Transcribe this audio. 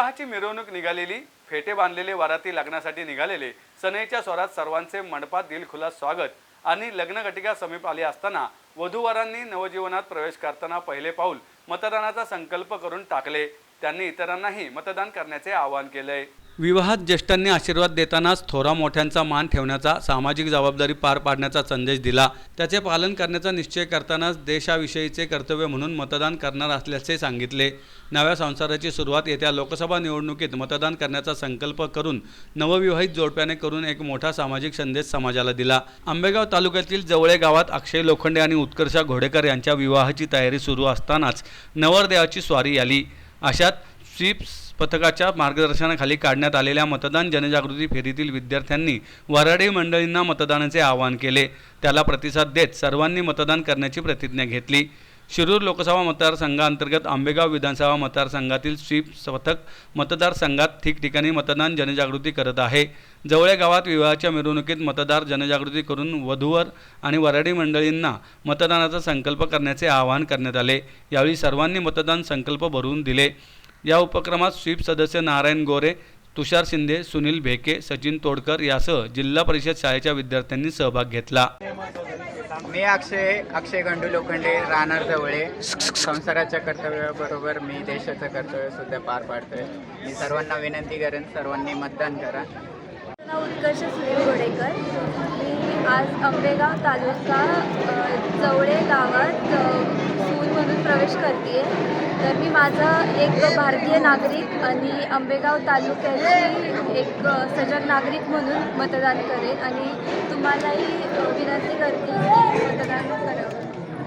विवाहाची मिरवणूक निघालेली फेटे बांधलेले वाराती लग्नासाठी निघालेले सनईच्या स्वरात सर्वांचे मंडपात दिलखुलास स्वागत आणि लग्नघटिका समीप आली असताना वधूवरांनी नवजीवनात प्रवेश करताना पहिले पाऊल मतदानाचा संकल्प करून टाकले. त्यांनी इतरांनाही मतदान करण्याचे आवाहन केलंय. विवाहात ज्येष्ठांनी आशीर्वाद देतानाच थोरा मोठ्यांचा मान ठेवण्याचा सामाजिक जबाबदारी पार पाडण्याचा संदेश दिला. त्याचे पालन करण्याचा निश्चय करतानाच देशाविषयीचे कर्तव्य म्हणून मतदान करणार असल्याचे सांगितले. नव्या संसाराची सुरुवात येत्या लोकसभा निवडणुकीत मतदान करण्याचा संकल्प करून नवविवाहित जोडप्याने करून एक मोठा सामाजिक संदेश समाजाला दिला. आंबेगाव तालुक्यातील जवळे गावात अक्षय लोखंडे आणि उत्कर्षा घोडेकर यांच्या विवाहाची तयारी सुरू असतानाच नवरदेवाची स्वारी आली. अशात स्वीप पथकाच्या मार्गदर्शनाखाली काढण्यात आलेल्या मतदान जनजागृती फेरीतील विद्यार्थ्यांनी वराडे मंडळींना मतदानाचे आवाहन केले. त्याला प्रतिसाद देत सर्वांनी मतदान करण्याची प्रतिज्ञा घेतली. शिरूर लोकसभा मतदारसंघाअंतर्गत आंबेगाव विधानसभा मतदारसंघातील स्वीप पथक मतदारसंघात ठिकठिकाणी मतदान जनजागृती करत आहे. जवळे गावात विवाहाच्या मिरवणुकीत मतदार जनजागृती करून वधूवर आणि वराडी मंडळींना मतदानाचा संकल्प करण्याचे आवाहन करण्यात आले. यावेळी सर्वांनी मतदान संकल्प भरून दिले. या उपक्रमात स्वीप सदस्य नारायण गोरे तुषार शिंदे सुनील भेके सचिन तोडकर यासह जिल्हा परिषद शाळेच्या विद्यार्थ्यांनी सहभाग घेतला. मी अक्षय अक्षय गंडू लोखंडे राहणार जवळे. संसाराच्या कर्तव्याबरोबर मी देशाचं कर्तव्य सुद्धा पार पाडतोय. मी सर्वांना विनंती करेन सर्वांनी मतदान करा. उत्कर्ष सुनील गोडेकर. मी आज आंबेगाव तालुका जवळे गावात प्रवेश करते तर मी माझं एक भारतीय नागरिक आणि आंबेगाव तालुक्याची एक सजग नागरिक म्हणून मतदान करेन आणि तुम्हालाही विनंती करते की मतदान करावं.